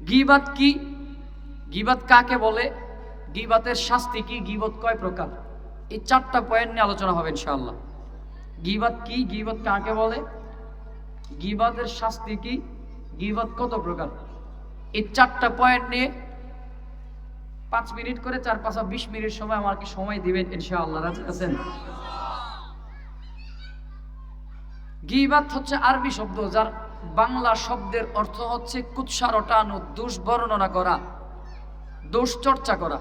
গিবাত কি? গিবাত কাকে বলে? গিবাতের শাস্তি কি? গিবত কয় প্রকার? এই চারটা পয়েন্ট নিয়ে আলোচনা হবে ইনশাআল্লাহ। গিবাত কি? গিবাত কাকে বলে? গিবাতের শাস্তি কি? গিবাত কত প্রকার? এই চারটা পয়েন্ট নিয়ে পাঁচ মিনিট করে চার পাঁচা বিশ মিনিট সময় আমাকে সময় দিবেন ইনশাআল্লাহ? রাজি আছেন? গিবাত হচ্ছে আরবি শব্দ, যার বাংলা শব্দের অর্থ হচ্ছে কুৎসা রটানো দোষ বর্ণনা করা দোষ চর্চা করা।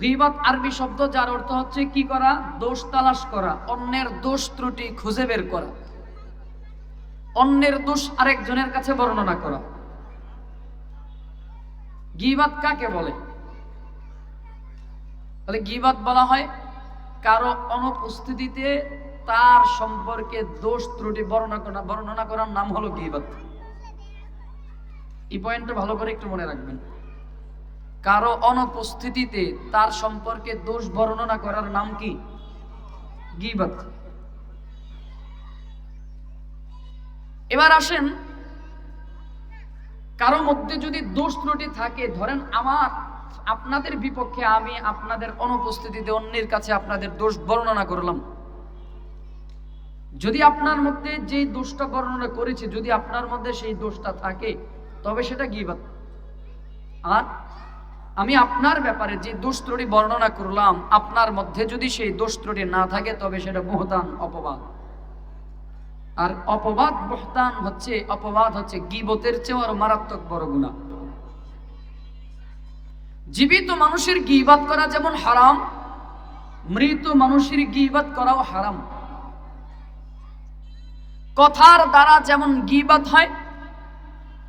গিবাত আরবি শব্দ যার অর্থ হচ্ছে কি করা? দোষ তালাশ করা, অন্যের দোষ ত্রুটি খুঁজে বের করা। অন্যের দোষ আরেকজনের কাছে বর্ণনা করা। গিবাত কাকে বলে? তাহলে গিবাত বলা হয় কারও অনুপস্থিতিতে তার সম্পর্কে দোষ ত্রুটি বর্ণনা করা বর্ণনা করার নাম হলো গিবাত এই পয়েন্টটা ভালো করে একটু মনে রাখবেন। কারও অনুপস্থিতিতে তার সম্পর্কে দোষ বর্ণনা করার নাম কি? গিবাত। এবার আসেন, কারও মধ্যে যদি দোষ ত্রুটি থাকে, ধরেন আমার আপনাদের বিপক্ষে আমি আপনাদের অনুপস্থিতিতে অন্যের কাছে আপনাদের দোষ বর্ণনা করলাম। যদি আপনার মধ্যে যে দোষটা বর্ণনা করেছে, যদি আপনার মধ্যে সেই দোষটা থাকে, তবে সেটা গিবাত আর আমি আপনার ব্যাপারে যে দোষ ত্রুটি বর্ণনা করলাম, আপনার মধ্যে যদি সেই দোষ ত্রুটি না থাকে, তবে সেটা বহতান অপবাদ। আর অপবাদ বহতান হচ্ছে, অপবাদ হচ্ছে গিবতের চেয়েও আরও মারাত্মক বড় গুণা। জীবিত মানুষের গিবাদ করা যেমন হারাম, মৃত মানুষের গিবাদ করাও হারাম। কথার দ্বারা যেমন গিবাদ হয়,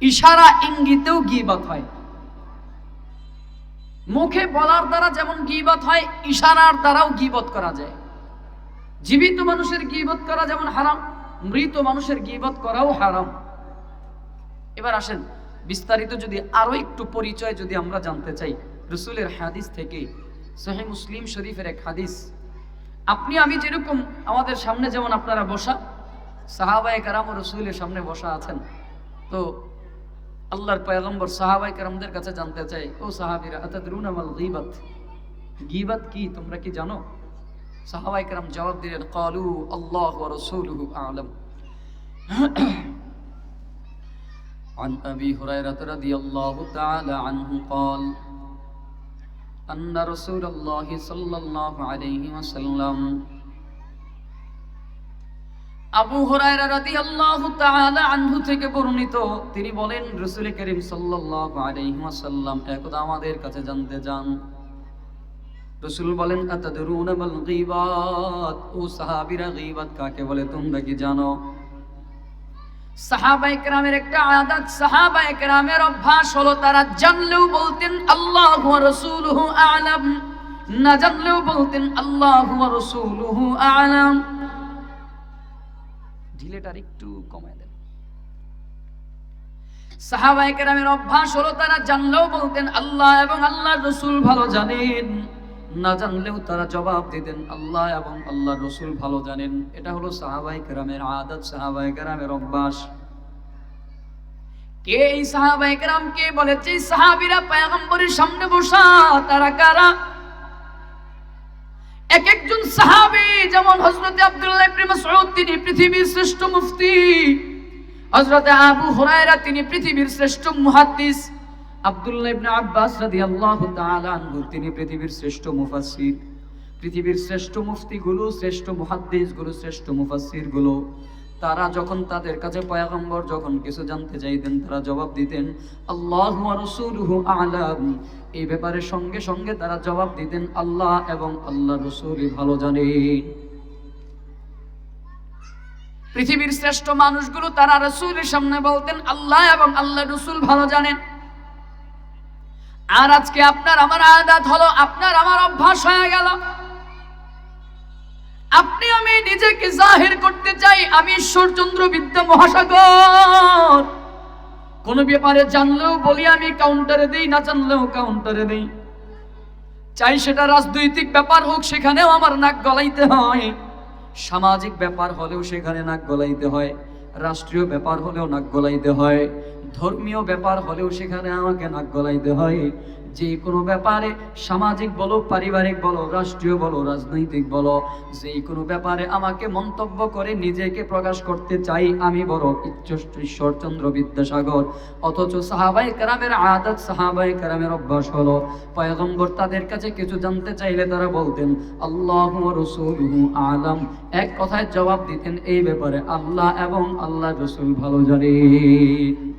ইশারা ইঙ্গিতেও গিবাদ হয়। মুখে বলার দ্বারা যেমন গিবত হয়, ইশারার দ্বারাও গিবত করা যায়। জীবিত মানুষের গিবত করা যেমন হারাম, মৃত মানুষের গিবত করাও হারাম। এবার আসেন, বিস্তারিত যদি আরও একটু পরিচয় যদি আমরা জানতে চাই, রসুলের হাদিস থেকে, সহি মুসলিম শরীফের এক হাদিস। আপনি, আমি যেরকম আমাদের সামনে যেমন আপনারা বসা সাহাবায়ে কারাম ও রসুলের সামনে বসা আছেন তো আল্লাহর পয়গম্বর সাহাবাই কারামদের কাছে জানতে চাই ও সাহাবিরা আতাদরুন আমাল গীবাত গীবাত কি তোমরা কি জানো সাহাবাই কারাম জবাব দিলেন কালু আল্লাহ ওয়া রাসূলুহু আ'লাম عن أبي هريرة رضي الله تعالى عنه قال أن رسول الله صلى الله عليه وسلم আবু হুরায়রা রাদিয়াল্লাহু তাআলা আনহু থেকে বর্ণিত, তিনি বলেন রাসূল করিম সাল্লাল্লাহু আলাইহি ওয়াসাল্লাম একদা আমাদের কাছে জানতে যান রাসূল বলেন, আতাদরুনা মাল ও সাহাবীরা, গীবাত কাকে বলে তোমরা কি জানো? সাহাবায়ে কেরামের একটা আয়াত, সাহাবায়ে কেরামের অভ্যাস হলো, তারা জানলেও বলতেন, আল্লাহু ওয়া রাসূলুহু আ'লাম। না জানলেও বলতেন, আল্লাহু ওয়া রাসূলুহু আ'লাম। একটু কমায় দেন। অভ্যাস হলো তারা জানলেও বলতেন, আল্লাহ এবং রসুল ভালো জানেন। না জানলেও তারা জবাব দিতেন, আল্লাহ এবং রসুল ভালো জানেন। এটা হলো সাহাবাই কেরামের আদত সাহাবাই কেরামের অভ্যাস। কে এই সাহাবাই কেরাম কে বলেছে সাহাবিরা পয়গম্বরের সামনে বসা, তারা কারা? সাহাবী যেমন হযরতে আব্দুল্লাহ ইবনে মাসউদ, তিনি পৃথিবীর শ্রেষ্ঠ মুফতি। হযরতে আবু হুরায়রা, তিনি পৃথিবীর শ্রেষ্ঠ মুহাদ্দিস। আব্দুল্লাহ ইবনে আব্বাস রাদিয়াল্লাহু তাআলা আনহু, তিনি পৃথিবীর শ্রেষ্ঠ মুফাসসির। পৃথিবীর শ্রেষ্ঠ শ্রেষ্ঠ শ্রেষ্ঠ তারা যখন তাদের কাছে পয়গম্বর, যখন কিছু জানতে চাইতেন, তারা জবাব দিতেন, আল্লাহ রসুলহু আলাম। এই ব্যাপারে সঙ্গে সঙ্গে তারা জবাব দিতেন, আল্লাহ এবং আল্লাহ রসুলই ভালো জানেন। পৃথিবীর শ্রেষ্ঠ মানুষগুলো তারা রসুলের সামনে বলতেন, আল্লাহ এবং আল্লাহ রসুল ভালো জানেন। আর আজকে আপনার, আমার আদাত হলো, আপনার আমার অভ্যাস হয়ে গেল। আপনি, আমি নিজেকে জাহির করতে চাই, আমি ঈশ্বরচন্দ্র বিদ্যা মহাসাগর। কোন ব্যাপারে জানলেও বলি আমি কাউন্টারে দেই, না জানলেও কাউন্টারে দেই। চাই সেটা রাজনৈতিক ব্যাপার হোক, সেখানেও আমার নাক গলাইতে হয়। সামাজিক ব্যাপার হলেও সেখানে নাক গলাইতে হয়। রাষ্ট্রীয় ব্যাপার হলেও নাক গলাইতে হয়। ধর্মীয় ব্যাপার হলেও সেখানে আমাকে নাক গলাইতে হয়। যে কোনো ব্যাপারে সামাজিক বলো, পারিবারিক বলো, রাষ্ট্রীয় বলো, রাজনৈতিক বলো, যে কোনো ব্যাপারে আমাকে মন্তব্য করে নিজেকে প্রকাশ করতে চাই আমি বড় ঈশ্বরচন্দ্র বিদ্যাসাগর। অথচ সাহাবাই কারামের আদত সাহাবাই কারামের অভ্যাস হলো, পয়গম্বর তাদের কাছে কিছু জানতে চাইলে তারা বলতেন, আল্লাহ আলম। এক কথায় জবাব দিতেন, এই ব্যাপারে আল্লাহ এবং আল্লাহ রসুল ভালো জানেন।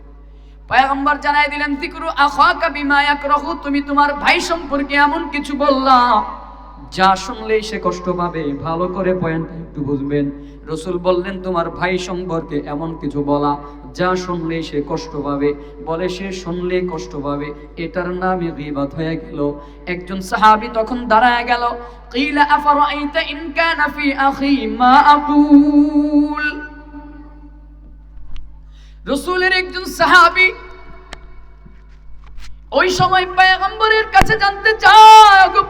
পয়গম্বর জানাই দিলেন তিকরু আখাকা বিমা ইয়াকরাহু তুমি তোমার ভাই সম্পর্কে এমন কিছু বললা। যা শুনলেই সে কষ্ট পাবে। ভালো করে পয়েন্টটা একটু বুঝবেন। রসুল বললেন, তোমার ভাই সম্পর্কে এমন কিছু বলা। যা শুনলে সে কষ্ট পাবে। বলে, সে শুনলে কষ্ট পাবে। এটার নামই গীবাত হয়ে গেল। একজন সাহাবী তখন দাঁড়ায় গেল। কিলা আফারাইতা ইন কানা ফি আখি মা আকুল? রসুলের একজন সাহাবী ওই সময় পয়গম্বরের কাছে জানতে গো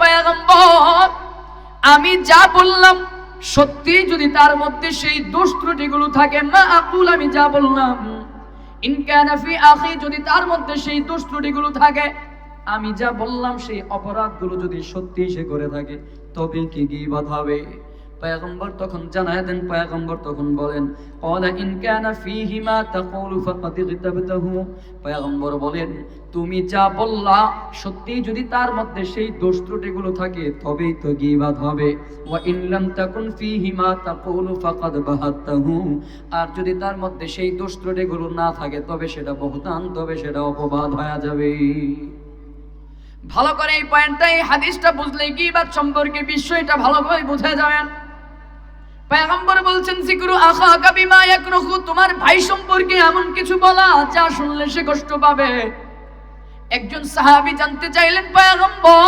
পয়গম্বর আমি যা বললাম, সত্যি যদি তার মধ্যে সেই দোষ ত্রুটিগুলো থাকে, মা আকুল, আমি যা বললাম। ইন আখি, যদি তার মধ্যে সেই দোষ ত্রুটিগুলো থাকে আমি যা বললাম সেই অপরাধগুলো যদি সত্যি সে করে থাকে, তবে কি গীবত হবে? পয়গম্বর তখন জানায় দেন, পয়গম্বর তখন বলেন ক্বালা ইন কানা ফীহি মা তাকুলু ফাকাদ ইগতাবতাহু। পয়গম্বর বলেন, তুমি যা বললা সত্যি যদি তার মধ্যে সেই দোষ ত্রুটিগুলো থাকে, তবেই তো গীবাত হবে। ওয়া ইন লাম তাকুন ফীহি মা তাকুলু ফাকাদ বাহাত্তাহু। আর যদি তার মধ্যে সেই দোষ ত্রুটিগুলো না থাকে, তবে সেটা বহুতান, তবে সেটা অপবাদ হয়ে যাবে। ভালো করে এই পয়েন্টটা এই হাদিসটা বুঝলে কি বাদ সম্পর্কে বিষয়টা ভালোভাবে বুঝে যাবেন। পয়গম্বর বলছেন জিকরু আখাকা বিমা ইয়াকরাহু তোমার ভাই সম্পর্কে এমন কিছু বলা যা শুনলে সে কষ্ট পাবে। একজন সাহাবী জানতে চাইলেন, পয়গম্বর,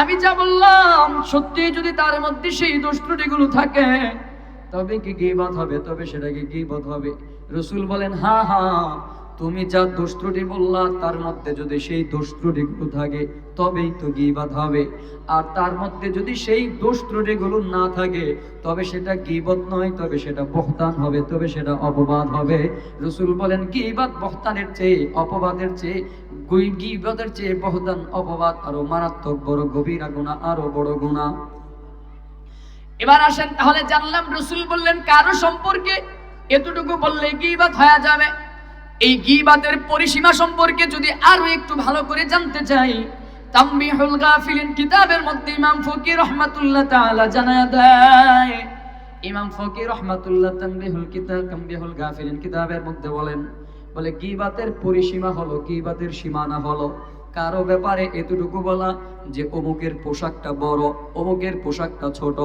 আমি যা বললাম, সত্যি যদি তার মধ্যে সেই দোষ ত্রুটিগুলো থাকে, তবে কি গীবত হবে? তবে সেটাকে গীবত হবে? রসুল বলেন হ্যাঁ হ্যাঁ তুমি যা দোষ ত্রুটি বললা, তার মধ্যে যদি সেই দোষ ত্রুটিগুলো থাকে, তবেই তো গীবাত হবে। আর তার মধ্যে যদি সেই দোষ ত্রুটিগুলো না থাকে, তবে সেটা গীবত নয়, তবে সেটা বহতান হবে, তবে সেটা অপবাদ হবে। রসুল বলেন, গীবাত বহতানের চেয়ে, অপবাদের চেয়ে গুই গীবতের চেয়ে বহতান অপবাদ আরও মারাত্মক, বড় গভীর গুণা আরও বড় গুণা এবার আসেন, তাহলে জানলাম রসুল বললেন, কারও সম্পর্কে এতটুকু বললে গীবাত হয়ে যাবে। এই গীবাতের পরিসীমা সম্পর্কে যদি আরও একটু ভালো করে জানতে চাই তাম্বিহুল গাফিলিন কিতাবের মধ্যে ইমাম ফকির রহমাতুল্লাহ তাআলা জানায় দেয়, ইমাম ফকির রহমাতুল্লাহ তাম্বিহুল কিতাব তাম্বিহুল গাফিলিন কিতাবের মধ্যে বলেন, বলে গীবাতের পরিসীমা হলো গীবাতের সীমানা হলো, কারও ব্যাপারে এতটুকু বলা যে অমুকের পোশাকটা বড়, অমুকের পোশাকটা ছোট,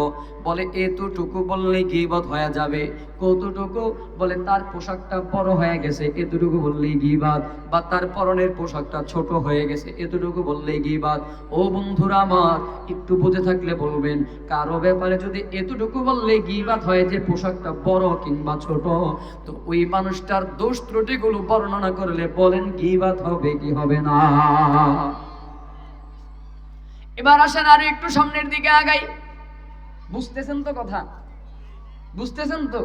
বলে এতটুকু বললে গিবত হয়ে যাবে। কতটুকু? বলে তার পোশাকটা বড় হয়ে গেছে, এতটুকু বললেই গিবাদ বা তার পরনের পোশাকটা ছোট হয়ে গেছে, এতটুকু বললেই গিবাদ ও বন্ধুরা আমার, একটু বুঝে থাকলে বলবেন, কারও ব্যাপারে যদি এতটুকু বললে গিবাদ হয় যে পোশাকটা বড় কিংবা ছোট, তো ওই মানুষটার দোষ ত্রুটিগুলো বর্ণনা করলে বলেন গিবাদ হবে কি হবে না। এবার আসেন আর একটু সামনের দিকে আগাই। বুঝতেছেন তো কথা? বুঝতেছেন তো?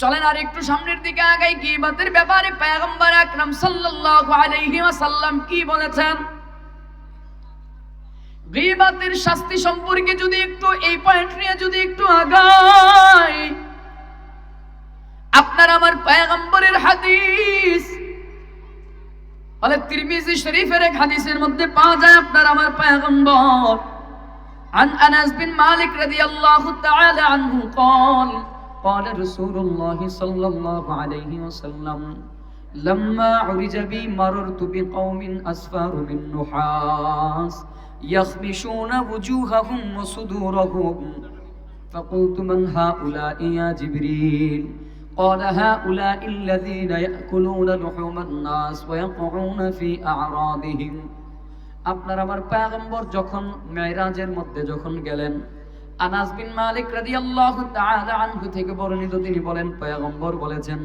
চলেন আর একটু সামনের দিকে আগাই গীবাতের ব্যাপারে পয়গম্বর আকরাম সাল্লাল্লাহু আলাইহি ওয়াসাল্লাম কি বলেছেন? গীবাতের শাস্তি সম্পর্কে যদি একটু, এই পয়েন্ট নিয়ে যদি একটু আগাই, আপনার আমার পয়গম্বরের হাদিস বলে তিরমিজি শরীফের এক হাদিসের মধ্যে পাওয়া যায় আপনার আমার পয়গম্বর عن أنس بن مالك رضي الله تعالى عنه قال قال رسول الله صلى الله عليه وسلم لما عرج بي مررت بقوم أسفار من نحاس يخمشون وجوههم وصدورهم فقلت من هؤلاء يا جبريل قال هؤلاء الذين يأكلون لحوم الناس ويقعون في أعراضهم আপনার আমার পয়গম্বর যখন মেরাজের মধ্যে যখন গেলেন আনাস বিন মালিক রাদিয়াল্লাহু তাআলা আনহু থেকে বর্ণিত তিনি বলেন পয়গম্বর বলেছেন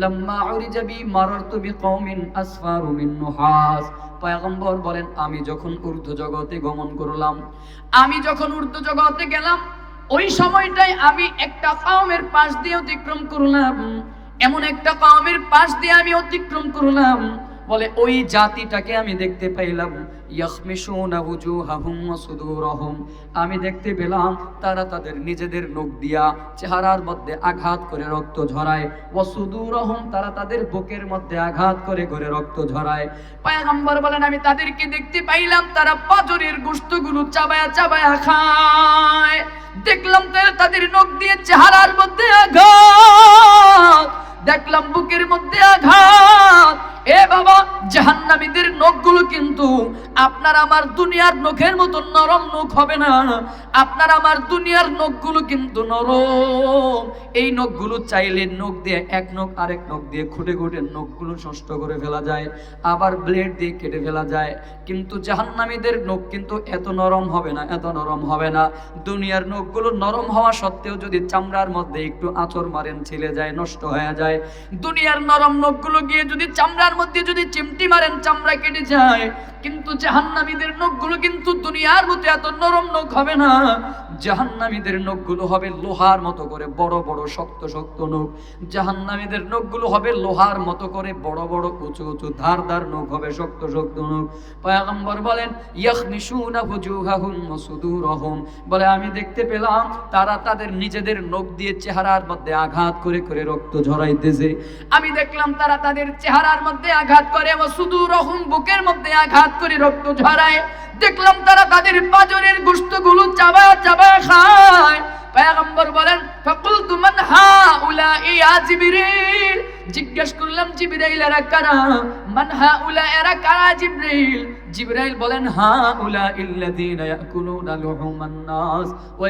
লাম্মা উরিজা বি মারারতু বিকওমিন আসফারু মিন নুহাস পয়গম্বর বলেন আমি যখন ঊর্ধ্ব জগতে গমন করলাম আমি যখন ঊর্ধ্ব জগতে গেলাম ওই সময়টাই আমি একটা কাউমের পাশ দিয়ে অতিক্রম করলাম। এমন একটা কাউমের পাশ দিয়ে আমি অতিক্রম করলাম। বলে, ওই জাতিটাকে আমি দেখতে পাইলাম। আমি দেখতে পেলাম, তারা তাদের নিজেদের নখ দিয়া চেহারার মধ্যে আঘাত করে রক্ত ঝরায়। ওয়া সুদুরহুম, তারা তাদের বুকের মধ্যে আঘাত করে করে রক্ত ঝরায়। পয়গম্বর বলেন, আমি তাদেরকে দেখতে পাইলাম, তারা পাজরের গোশতগুলো চাবায়া চাবায়া খায়। দেখলাম তারা তাদের নখ দিয়ে চেহারার মধ্যে আঘাত। দেখলাম বুকের মধ্যে আঘাত। এ বাবা, জাহান্নামীদের নখগুলো কিন্তু আপনার আমার দুনিয়ার নখের মতো নরম নখ হবে না। আপনার আমার দুনিয়ার নখগুলো কিন্তু নরম। এই নখগুলো চাইলে নখ দিয়ে এক নখ আরেক নখ দিয়ে খুঁটে খুঁটে নখগুলো নষ্ট করে ফেলা যায়, আবার ব্লেড দিয়ে কেটে ফেলা যায়। কিন্তু জাহান্নামীদের নখ কিন্তু এত নরম হবে না, এত নরম হবে না। দুনিয়ার নখগুলো নরম হওয়া সত্ত্বেও যদি চামড়ার মধ্যে একটু আঁচড় মারেন, ছিলে যায়, নষ্ট হয়ে যায়। দুনিয়ার নরম নখগুলো গিয়ে যদি চামড়ার মধ্যে যদি চিমটি মারেন, চামড়া কেটে যায়। কিন্তু জাহান্নামীদের নখগুলো কিন্তু দুনিয়ার মতো এত নরম নখ হবে না। জাহান্নামীদের নখগুলো হবে লোহার মতো করে বড় বড় শক্ত শক্ত নখ। জাহান্নামীদের নখগুলো হবে লোহার মতো করে বড় বড় উঁচু উঁচু ধার ধার নখ হবে শক্ত শক্ত নখ। পয়গম্বর বলেন ইয়াখমিশুনা ফুজুহাহুম ওয়া সুদুরহুম। বলে, আমি দেখতে পেলাম, তারা তাদের নিজেদের নখ দিয়ে চেহারার মধ্যে আঘাত করে করে রক্ত ঝরাইতেছে। আমি দেখলাম তারা তাদের চেহারার মধ্যে আঘাত করে, ও সুদুরহুম বুকের মধ্যে আঘাত করে রক্ত ঝরায়। দেখলাম তারা তাদের পাজরের গোশতগুলো চাবা চাবা খায়। পয়গম্বর বলেন মান হাউলা ইয়া জিবরিল? জিজ্ঞেস করলাম, জিবরাইল এরা কারা? মান হাউলা এরা কারা জিবরাইল? জিবরাইল বলেন হাউলা ইল্লাযীনা ইয়াকুলুনা লুহুমান নাস ওয়া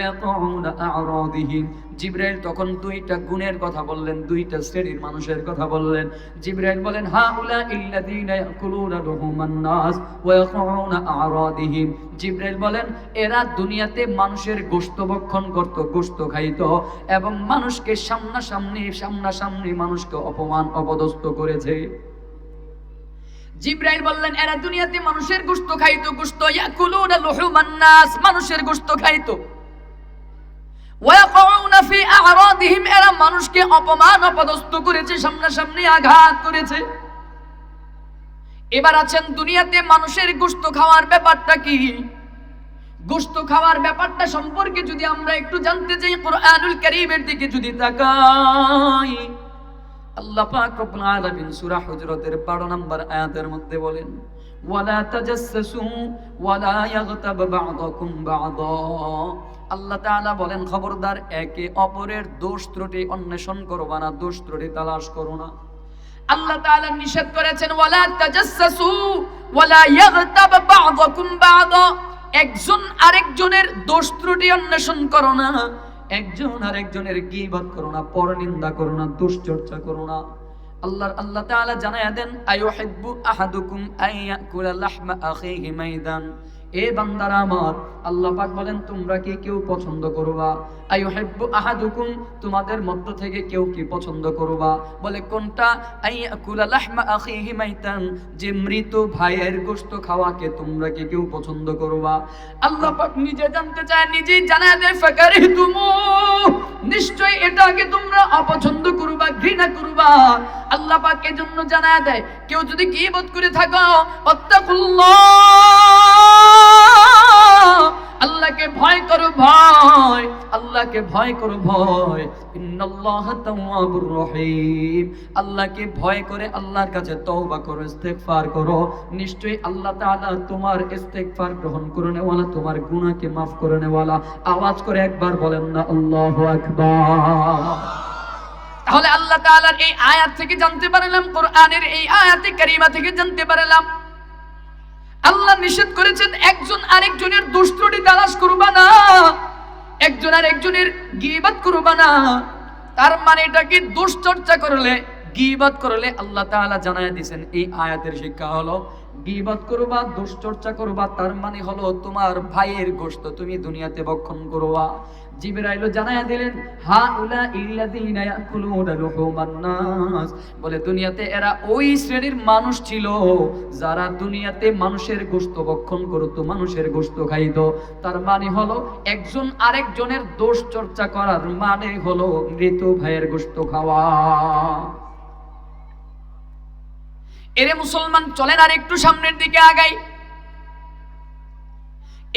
আ'রাদিহিম। জিবরাইল তখন দুইটা গুণের কথা বললেন, দুইটা শ্রেণির মানুষের কথা বললেন। জিবরাইল বলেন, হাউলা ইল্লাযীনা ইয়াকুলুনা লুহুমান নাস ওয়া ইয়াতাউনা আ'রাদিহিম। জিবরাইল বলেন, এরা দুনিয়াতে মানুষের গোশত ভক্ষণ করত, গোশত খাইতো এবং মানুষকে সামনাসামনি সামনাসামনি মানুষকে অপমান অপদস্থ করেছে। জিব্রাইল বললেন, এরা দুনিয়াতে মানুষের গোশত খাইতো, গোশত ইয়াকুলুনা লুহুমান নাস, মানুষের গোশত খাইতো। এরা মানুষকে অপমান, অপদস্থ করেছে, সামনাসামনি আঘাত করেছে। এবার আছেন দুনিয়াতে মানুষের গোশত খাওয়ার ব্যাপারটা কি? গোশত খাওয়ার ব্যাপারটা সম্পর্কে যদি আমরা একটু জানতে চাই, কোরআনুল কারীমের দিকে যদি তাকাই, আল্লাহ পাক রব্বুল আলামিন সূরা হুজরাতের 12 নম্বর আয়াতের মধ্যে বলেন, ওয়ালা তাজাসসু ওয়ালা ইয়াগতাব বা'দাকুম বা'দা। আল্লাহ তাআলা বলেন, খবরদার, একে অপরের দোষ ত্রুটি অন্বেষণ করবা না, দোষ ত্রুটি তালাশ করো না। আল্লাহ তাআলা নিষেধ করেছেন, ওয়ালা তাজাসসু ওয়ালা ইয়াগতাব বা'দাকুম বা'দা। একজন আরেকজনের দোষ ত্রুটি অন্বেষণ করো না, একজন আরেকজনের গীবত করো না, পরনিন্দা করো না, দুশ্চর্চা করো না। আল্লাহর, আল্লাহ তাআলা জানায়া দেন, আয়ুহিব্বু আহাদুকুম আইয়াকুলা লাহমা আখিহি মাইদান। এ বান্দারা আমার, আল্লাহ পাক বলেন, তোমরা কি কেউ পছন্দ করবা? আইয়ুহিব্বু আহাদুকুম তোমাদের মধ্য থেকে কেউ কি পছন্দ করবা? বলে, কোনটা? আইয়াকুলা লাহমা আখিহি মাইতান যে মৃত ভাইয়ের গোশত খাওয়াকে তোমরা কি কেউ পছন্দ করবা? আল্লাহ পাক নিজে জানতে চায়, নিজেই জানায় দেয়, ফাকারিহতুমু নিশ্চয় এটাকে তোমরা অপছন্দ করবা, ঘৃণা করবা। আল্লাহ পাক এজন্য জানায় দেয়, কেউ যদি গীবত করে থাকো, অত্তাকুল্লাহ আল্লাহকে ভয় করো ভয়, আল্লাহকে ভয় করো ভয়। ইন্নাল্লাহ তাওয়াবুর রহিম। আল্লাহকে ভয় করে আল্লাহর কাছে তওবা করো, ইস্তেগফার করো। নিশ্চয়ই আল্লাহ তাআলা তোমার ইস্তেগফার গ্রহণ করে নেওয়ালা, তোমার গুনাহকে মাফ করে নেওয়ালা। আওয়াজ করে একবার বলেন না, আল্লাহু আকবার। তাহলে আল্লাহ তাআলার এই আয়াত থেকে জানতে পারলাম, কোরআনের এই আয়াতে কারিমা থেকে জানতে পারলাম। আল্লাহ নিষেধ করেছেন, একজন আরেকজনের দুষ্টটি তালাশ করবা না। একজন আর একজনের গিবাত করবা না। তার মানে এটাকে দুশ্চর্চা করলে গিবাদ করলে আল্লাহ তাআলা জানায় দিয়েছেন, এই আয়াতের শিক্ষা হলো গিবাত করবা, দুশ্চর্চা করবা, তার মানে হলো তোমার ভাইয়ের গোশত তুমি দুনিয়াতে বক্ষণ করবা। জিবরাইল জানায়া দিলেন হা উলা ইয়াকুলুনা লুহুমান নাস। বলে, দুনিয়াতে এরা ওই শ্রেণির মানুষ ছিল যারা দুনিয়াতে মানুষের গোশত ভক্ষণ করত, মানুষের গোশত খাইত। তার মানে হলো একজন আরেকজনের দোষ চর্চা করার মানে হলো মৃত ভাইয়ের গোশত খাওয়া। এরে মুসলমান, চলেন আর একটু সামনের দিকে আগাই।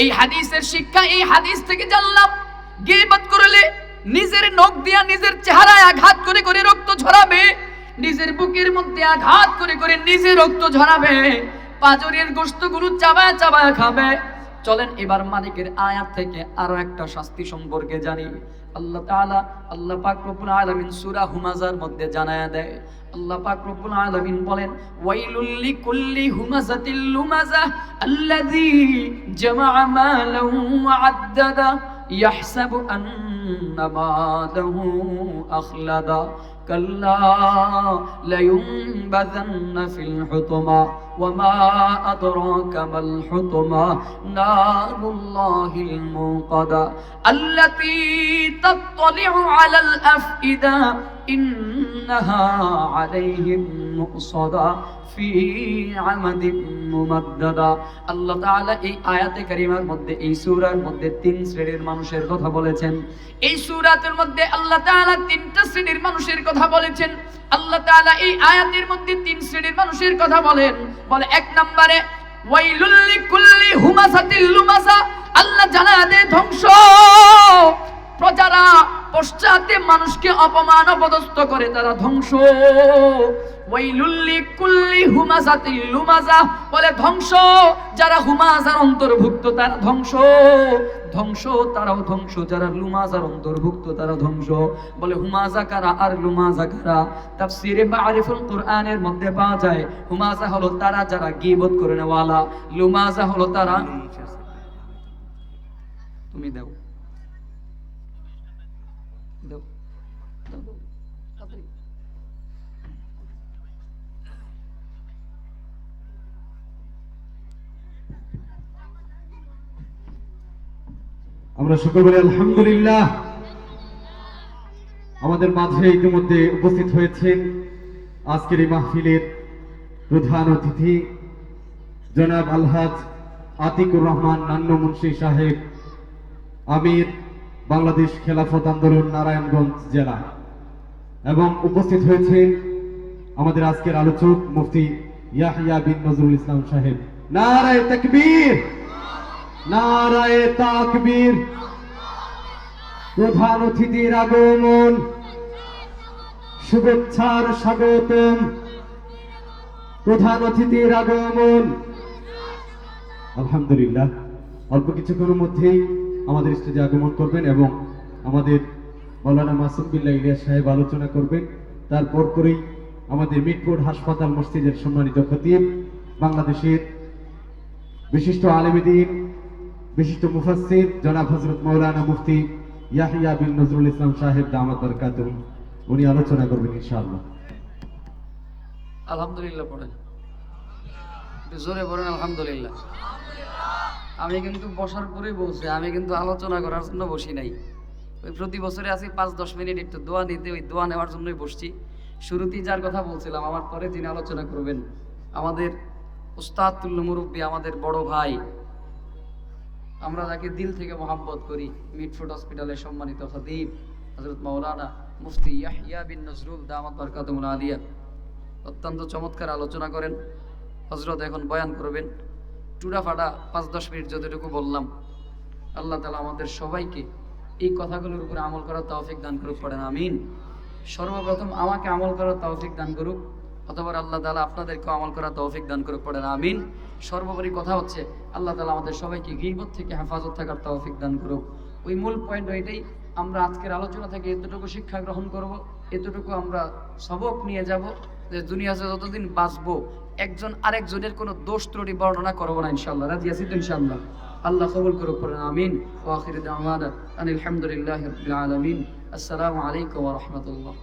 এই হাদিসের শিক্ষা, এই হাদিস থেকে জানলাম গিবত করলে নিজের নখ দিয়া নিজের চেহারায় আঘাত করে করে রক্ত ঝরাবে, নিজের বুকের মধ্যে আঘাত করে করে নিজে রক্ত ঝরাবে, পাজরের গোস্তগুলো চাবায় চাবায় খাবে। চলেন এবার মালিকের আয়াত থেকে আরও একটা শাস্তি সম্পর্কে জানি। আল্লাহ তাআলা আল্লাহ পাক রব্বুল আলামিন সূরা হুমাজার মধ্যে জানায়া দেয় আল্লাহ পাক রব্বুল আলামিন বলেন ওয়াইলুল লিকুল্লি হুমাজাতিল লুমাজা আল্লাযী জামাআ মালাহু ওয়া আদ্দাদা ইয়াহসাবু আন্না মালাহু আখলাদা كلا لينبذن في الحطمة وما أدراك ما الحطمة نار الله الموقدة التي تطلع على الأفئدة إنها عليهم مؤصدة في عمد মুমাদ্দাদা আল্লাহ তাআলা এই আয়াতে কারিমার মধ্যে এই সূরার মধ্যে তিন শ্রেণীর মানুষের কথা বলেছেন এই সূরাতের মধ্যে আল্লাহ তাআলা তিনটা শ্রেণীর মানুষের কথা বলেছেন আল্লাহ তাআলা এই আয়াতের মধ্যে তিন শ্রেণির মানুষের কথা বলেন। বলে এক নম্বরে, ওয়াইলুল লিকুল্লি হুমাসাতিল লুমাসা, আল্লাহ জানা দে ধ্বংস। প্রজারা পশ্চাতে মানুষকে অপমান অপদস্থ করে, তারা ধ্বংস। ওয়াইলুল্লি কুল্লি হুমাজাতিল লুমাজা, বলে ধ্বংস। যারা হুমাজার অন্তর্ভুক্ত, তারা ধ্বংস। ধ্বংস, তারাও ধ্বংস। যারা লুমাজার অন্তর্ভুক্ত তারা ধ্বংস। বলে হুমাজা কারা আর লুমাজা কারা? তাফসিরে কোরআনের মধ্যে পাওয়া যায়, হুমাজা হলো তারা যারা গীবত করে নেওয়ালা, লুমাজা হলো তারা তুমি দাও। আমরা সকল বলি, আলহামদুলিল্লাহ। আমাদের মাঝে ইতিমধ্যে উপস্থিত হয়েছেন আজকের এই মাহফিলের প্রধান অতিথি, জনাব আলহাজ আতিকুর রহমান নান্ন মুন্সি সাহেব, আমির, বাংলাদেশ খেলাফত আন্দোলন, নারায়ণগঞ্জ জেলা। এবং উপস্থিত হয়েছেন আমাদের আজকের আলোচক মুফতি ইয়াহিয়া বিন নজরুল ইসলাম সাহেব। নারায় তাকবীর! নারায় তাকবীর। প্রধান অতিথির আগমন। শুভেচ্ছার স্বাগতম। প্রধান অতিথির আগমন। আলহামদুলিল্লাহ। অল্প কিছুক্ষণের মধ্যেই আমাদের স্টেজে আগমন করবেন এবং আমাদের মৌলানা মাসুম বিল্লাহ ইলিয়াস সাহেব আলোচনা করবেন। তারপর করেই আমাদের মিটফোর্ড হাসপাতাল মসজিদের সম্মানিত খতিব, বাংলাদেশের বিশিষ্ট আলেমদিন বিশিষ্ট মুফাসসির জনাব হযরত মাওলানা মুফতি ইয়াহিয়া বিন নজরুল ইসলাম সাহেব দামাত বরকাতুহ, উনি আলোচনা করবেন ইনশাআল্লাহ। আলহামদুলিল্লাহ পড়েন। জোরে পড়েন, আলহামদুলিল্লাহ। আমি কিন্তু বসার পরেই বলছি, আমি কিন্তু আলোচনা করার জন্য বসি নাই। ওই প্রতি বছরে আছি পাঁচ দশ মিনিট একটু দোয়া নিতে, ওই দোয়া নেওয়ার জন্যই বসছি। শুরুতেই যার কথা বলছিলাম, আমার পরে যিনি আলোচনা করবেন, আমাদের উস্তাদ তুল্য মুরব্বী, আমাদের বড় ভাই আমরা যাকে দিল থেকে মহাব্বত করি, মিটফুট হসপিটালের সম্মানিত খতিব হজরত মাওলানা মুফতি ইয়াহিয়া বিন নজরুল দামাত বরকাতুল আলিয়া অত্যন্ত চমৎকার আলোচনা করেন। হজরত এখন বয়ান করবেন টুরা ফাটা পাঁচ দশ মিনিট যতটুকু বললাম, আল্লাহ তালা আমাদের সবাইকে এই কথাগুলোর উপরে আমল করার তৌফিক দান করুক, পড়েন, আমিন। সর্বপ্রথম আমাকে আমল করার তৌফিক দান করুক অথবা আল্লাহ তালা আপনাদেরকে আমল করার তৌফিক দান করুক, পড়েন, আমিন। সর্বোপরি কথা হচ্ছে, আল্লাহ তালা আমাদের সবাইকে গিরবত থেকে হেফাজত থাকার তৌফিক দান করুক। ওই মূল পয়েন্ট ওইটাই আমরা আজকের আলোচনা থেকে এতটুকু শিক্ষা গ্রহণ করব, এতটুকু আমরা সবক নিয়ে যাব যে দুনিয়াতে যতদিন বাঁচবো, একজন আরেকজনের কোনো দোষ ত্রুটি বর্ণনা করব না ইনশাল্লাহ রাজি আছি তো ইনশাল্লাহ আল্লাহ কবুল করুক করেন আমিন। ও আখির দাওয়ানা আনিল হামদুলিল্লাহ রাব্বিল আলামিন। আসসালামু আলাইকুম রাহমাতুল্লাহ।